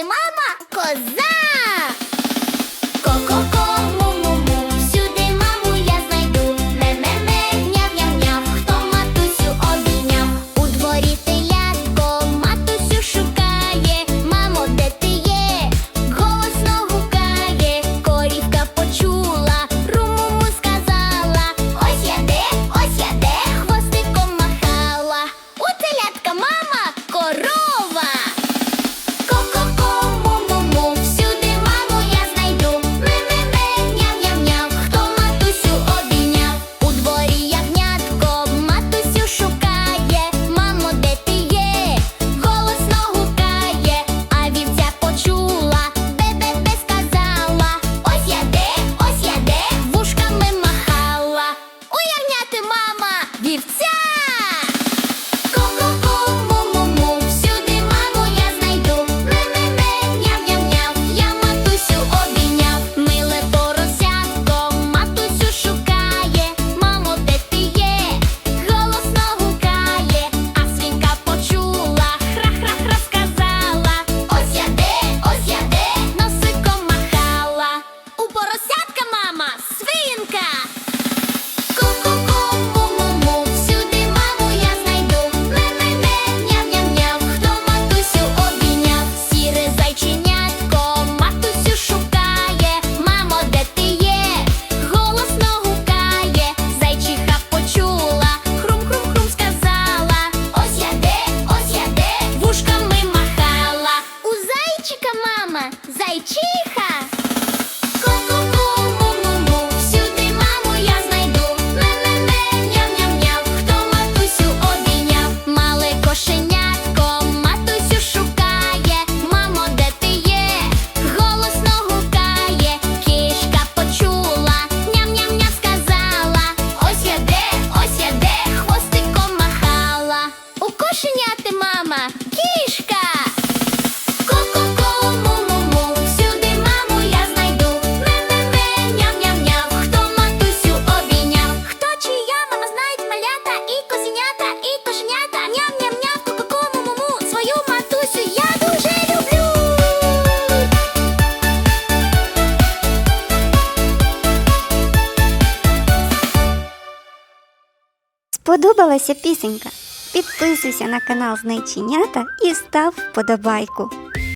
мама коза. Сподобалася пісенька? Підписуйся на канал Знайченята і став вподобайку.